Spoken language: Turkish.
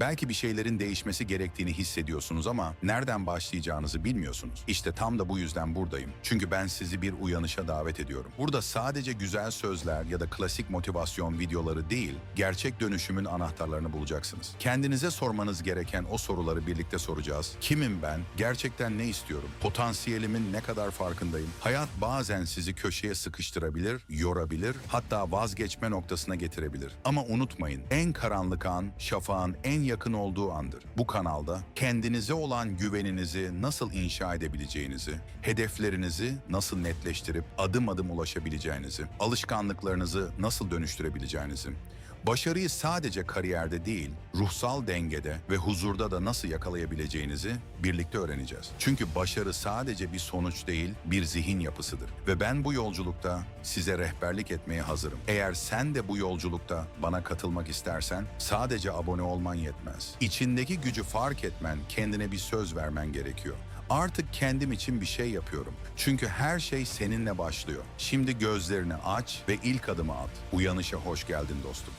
Belki bir şeylerin değişmesi gerektiğini hissediyorsunuz ama nereden başlayacağınızı bilmiyorsunuz. İşte tam da bu yüzden buradayım. Çünkü ben sizi bir uyanışa davet ediyorum. Burada sadece güzel sözler ya da klasik motivasyon videoları değil, gerçek dönüşümün anahtarlarını bulacaksınız. Kendinize sormanız gereken o soruları birlikte soracağız. Kimim ben? Gerçekten ne istiyorum? Potansiyelimin ne kadar farkındayım? Hayat bazen sizi köşeye sıkıştırabilir, yorabilir, hatta vazgeçme noktasına getirebilir. Ama unutmayın, en karanlık an, şafağın en yakın olduğu andır. Bu kanalda kendinize olan güveninizi nasıl inşa edebileceğinizi, hedeflerinizi nasıl netleştirip adım adım ulaşabileceğinizi, alışkanlıklarınızı nasıl dönüştürebileceğinizi, başarıyı sadece kariyerde değil, ruhsal dengede ve huzurda da nasıl yakalayabileceğinizi birlikte öğreneceğiz. Çünkü başarı sadece bir sonuç değil, bir zihin yapısıdır. Ve ben bu yolculukta size rehberlik etmeye hazırım. Eğer sen de bu yolculukta bana katılmak istersen sadece abone olman yetmez. İçindeki gücü fark etmen, kendine bir söz vermen gerekiyor. Artık kendim için bir şey yapıyorum. Çünkü her şey seninle başlıyor. Şimdi gözlerini aç ve ilk adımı at. Uyanışa hoş geldin dostum.